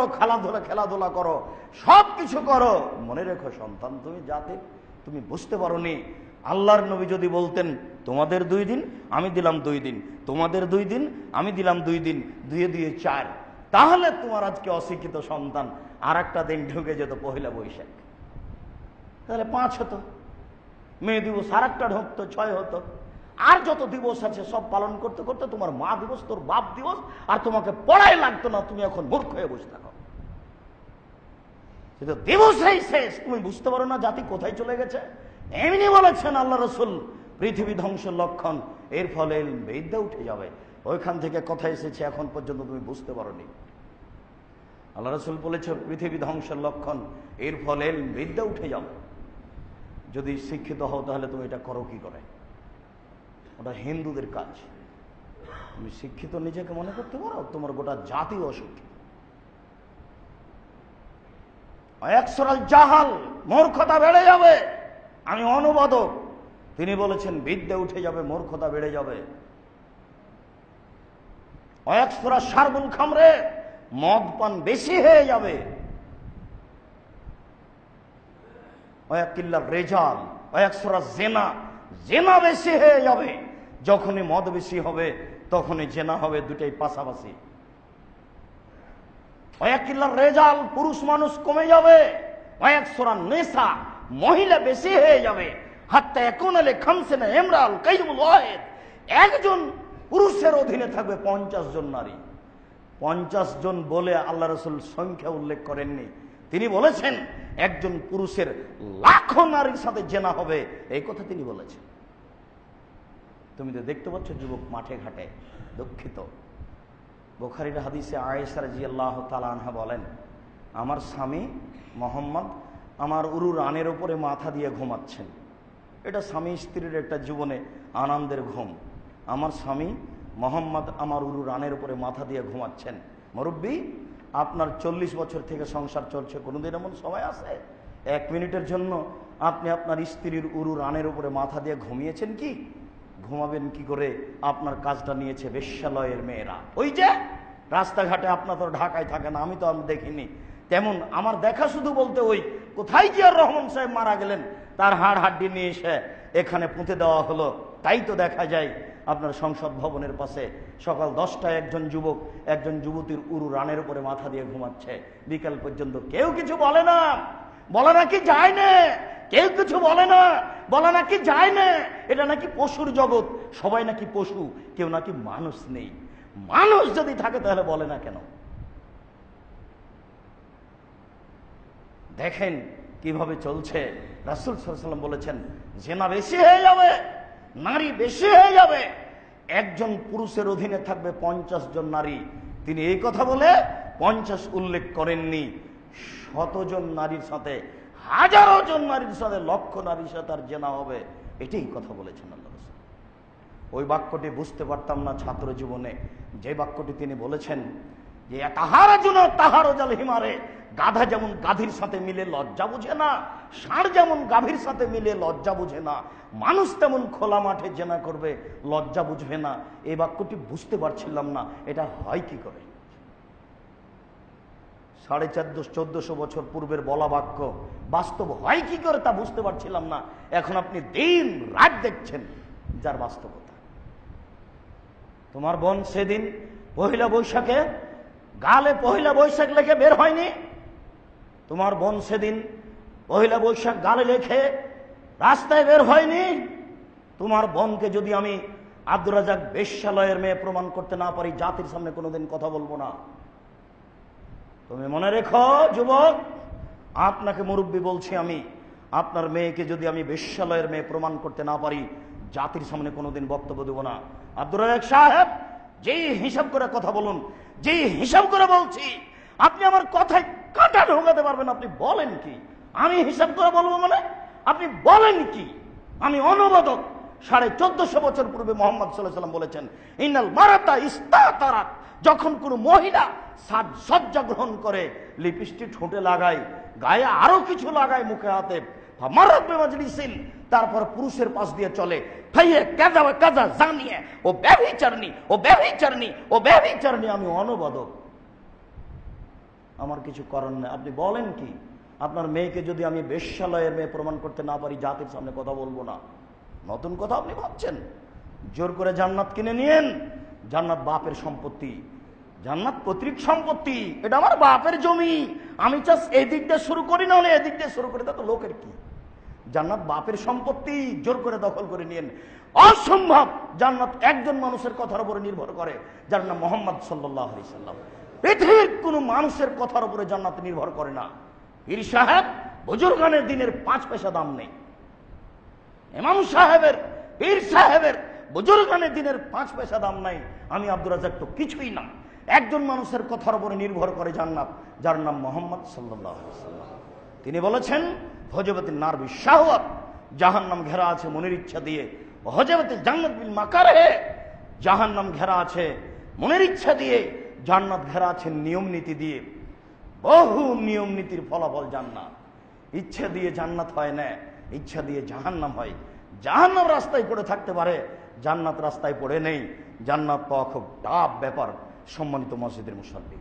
খেলাধুলা খেলাধুলা করো সব কিছু করো। মনে রেখো সন্তান, তুমি জাতি, তুমি বুঝতে পারোনি। আল্লাহর নবী যদি বলতেন, তোমাদের দুই দিন, আমি দিলাম দুই দিন। তোমাদের দুই দিন, আমি দিলাম দুই দিন, দুয়ে দুয়ে চার। তাহলে তোমার আজকে অশিক্ষিত সন্তান আর একটা দিন ঢুকে যেত পহিলা বৈশাখ। তাহলে পাঁচ হতো, মেয়ে দিবস আর একটা ঢুকতো, ছয় হতো। আর যত দিবস আছে সব পালন করতে করতে তোমার মা দিবস, তোর বাপ দিবস, আর তোমাকে পড়াই লাগতো না, তুমি এখন মূর্খ হয়ে বসে থাকো। কিন্তু দিবসেই শেষ। তুমি বুঝতে পারো না জাতি কোথায় চলে গেছে? এমনি বলেছেন আল্লাহ রসুল, পৃথিবী ধ্বংসের লক্ষণ, এর ফলে বিদ্যা উঠে যাবে। ওইখান থেকে কথা এসেছে, এখন পর্যন্ত তুমি বুঝতে পারোনি। আল্লাহ রসুল বলেছে, পৃথিবী ধ্বংসের লক্ষণ, এর ফলে বিদ্যা উঠে যাবে। যদি শিক্ষিত হও, তাহলে তুমি এটা করো কি করে? ওটা হিন্দুদের কাজ। তুমি শিক্ষিত নিজেকে মনে করতে পারো, তোমার গোটা জাতি অশিক্ষিত একসরাল জাহাল, মূর্খতা বেড়ে যাবে। আমি অনুবাদক। তিনি বলেছেন, বিদ্যা উঠে যাবে, মূর্খতা বেড়ে যাবে। অয়াকসরা সারবুল খামরে, মদ পান বেশি হয়ে যাবে। অয়াকিল্লা রেজাল, অয়াকসরা জেনা জেনা বেশি হয়ে যাবে। যখনই মদ বেশি হবে, তখনই জেনা হবে দুটাই পাশাপাশি। রেজাল পুরুষ মানুষ কমে যাবে নেশা মহিলা বেশি হয়ে যাবে। হাত্তা এখন এলে খামসে না এমরাল কাইমুল ওয়াহেদ, একজন পুরুষের অধীনে থাকবে পঞ্চাশ জন নারী। পঞ্চাশ জন বলে আল্লাহ রসুল সংখ্যা উল্লেখ করেননি। তিনি বলেছেন, একজন পুরুষের লাখো নারীর সাথে জেনা হবে, এই কথা তিনি বলেছেন। তুমি তো দেখতে পাচ্ছ যুবক মাঠে ঘাটে, দুঃখিত। বোখারির হাদিসে আয়েসার জি আল্লাহ তালানহা বলেন, আমার স্বামী মোহাম্মদ আমার উরু রানের ওপরে মাথা দিয়ে ঘুমাচ্ছেন। এটা স্বামী স্ত্রীর একটা জীবনে আনন্দের ঘুম। আমার স্বামী মোহাম্মদ আমার উরু রানের উপরে মাথা দিয়ে ঘুমাচ্ছেন। মুরব্বী, আপনার চল্লিশ বছর থেকে সংসার চলছে, কোনোদিন এমন সময় আছে? এক মিনিটের জন্য আপনি আপনার স্ত্রীর উরু রানের উপরে মাথা দিয়ে ঘুমিয়েছেন কি? ঘুমাবেন কি করে? আপনার কাজটা নিয়েছে বেশ্যালয়ের মেয়েরা। ওই যে রাস্তাঘাটে আপনার তো ঢাকায় থাকে না, আমি তো আমি দেখিনি। তেমন আমার দেখা শুধু বলতে ওই কোথায় জিয়ার রহমান সাহেব মারা গেলেন? তার হাড় হাড্ডি নিয়ে এসে এখানে পুঁতে দেওয়া হলো। তাই তো দেখা যায় আপনার সংসদ ভবনের পাশে সকাল দশটায় একজন যুবক, একজন যুবতীর উরু রানের উপরে মাথা দিয়ে ঘুমাচ্ছে। বিকাল পর্যন্ত কেউ কিছু বলে না। বলে নাকি যায় না? কেউ কিছু বলে না। বলে নাকি যায় না? এটা নাকি পশুর জগৎ। সবাই নাকি পশু, কেউ নাকি মানুষ নেই। মানুষ যদি থাকে তাহলে বলে না কেন? দেখেন কীভাবে চলছে। রাসুল সাল্লাম বলেছেন, জেনা বেশি হয়ে যাবে, নারী বেশি হয়ে যাবে। একজন পুরুষের অধীনে থাকবে পঞ্চাশ জন নারী। তিনি এই কথা বলে পঞ্চাশ উল্লেখ করেননি। শতজন নারীর সাথে, হাজারো জন নারীর সাথে, লক্ষ নারীর সাথে আর জেনা হবে। এটাই কথা বলেছেন আল্লাহ ওই বাক্যটি বুঝতে পারতাম না ছাত্র জীবনে। যে বাক্যটি তিনি বলেছেন যে, তাহার জন্য তাহারও জাল হিমারে, গাধা যেমন গাধীর সাথে মিলে লজ্জা বুঝে না, ষাঁড় যেমন গাভীর সাথে মিলে লজ্জা বুঝে না, মানুষ তেমন খোলা মাঠে জেনা করবে, লজ্জা বুঝবে না। এই বাক্যটি বুঝতে পারছিলাম না, এটা হয় কি করে? সাড়ে চারশো চোদ্দশো বছর পূর্বের বলা বাক্য। বাস্তব হয় কি করে তা বুঝতে পারছিলাম না। এখন আপনি দিন রাত দেখছেন যার বাস্তবতা। তোমার বোন সেদিন পহিলা বৈশাখে, গালে পহিলা বৈশাখ লেখে বের হয়নি। তোমার বোন সেদিন পহিলা বৈশাখ গালে লেখে রাস্তায় বের হয়নি। তোমার বোনকে যদি আমি আব্দুর রাজাক বেশ্যালয়ের মেয়ে প্রমাণ করতে না পারি, জাতির সামনে কোনোদিন কথা বলব না। তুমি মনে রেখো, যুবক, আপনাকে মুরব্বী বলছি আমি। আপনার মেয়েকে যদি আমি বেশ্যালয়ের মেয়ে প্রমাণ করতে না পারি, জাতির সামনে কোনোদিন বক্তব্য দেবো না। আব্দুর রাজাক সাহেব, যেই হিসাব করে কথা বলুন, যেই হিসাব করে বলছি, আপনি আমার কথায় কাটা ঢোকাতে পারবেন আপনি বলেন কি? আমি হিসাব করে বলব মানে আপনি বলেন কি? আমি অনুবাদক সাড়ে চোদ্দশো বছর পূর্বে মোহাম্মদ সাল্লাহ সাল্লাম বলেছেন ইনাল মারাতা ইস্তা তারাত যখন কোন মহিলা সাজ সজ্জা গ্রহণ করে, লিপস্টিক ঠোঁটে লাগায়, গায়ে আরও কিছু লাগায় মুখে হাতে তারপর পুরুষের পাশ দিয়ে চলে ও আমি অনুবাদক। আমার কিছু করার নেই। আপনি বলেন কি? আপনার মেয়েকে যদি আমি বেশ্যালয়ের মেয়ে প্রমাণ করতে না পারি, জাতির সামনে কথা বলব না। নতুন কথা আপনি ভাবছেন। জোর করে জান্নাত কিনে নিয়েন। জান্নাত বাপের সম্পত্তি। জান্নাত পৈতৃক সম্পত্তি। এটা আমার বাপের জমি। আমি চাষ এই দিক দিয়ে শুরু করি না হলে এদিক দিয়ে শুরু করি। তা তো লোকের কি? জান্নাত বাপের সম্পত্তি, জোর করে দখল করে নিয়েন। অসম্ভব! জান্নাত একজন মানুষের কথার উপরে নির্ভর করে, যার নাম মোহাম্মদ সাল্লাহ সাল্লাম। পৃথিবীর কোনো মানুষের কথার উপরে জান্নাত নির্ভর করে না। পীর সাহেব, বুজুর্গানের দিনের পাঁচ পয়সা দাম নেই। ইমাম সাহেবের, পীর সাহেবের, বুজুর্গানের দিনের পাঁচ পয়সা দাম নাই। আমি আব্দুর রাজাক তো কিছুই না। একজন মানুষের কথার উপরে নির্ভর করে জান্নাত, যার নাম মোহাম্মদ সাল্লাহ তিনি বলেছেন হজবতী নারবি শাহওয়াত জাহান নাম ঘেরা আছে মনের ইচ্ছা দিয়ে। হজবতী জান্নাত বিল মাকার হে জাহান নাম ঘেরা আছে মনের ইচ্ছা দিয়ে। জান্নাত ঘেরা আছে নিয়ম নীতি দিয়ে। বহু নিয়ম নীতির ফলাফল জান্নাত। ইচ্ছা দিয়ে জান্নাত হয় না। ইচ্ছা দিয়ে জাহান্নাম হয়। জাহান্নাম রাস্তায় পড়ে থাকতে পারে, জান্নাত রাস্তায় পড়ে নেই। জান্নাত পাওয়া খুব টাফ ব্যাপার, সম্মানিত মসজিদের মুসল্লি।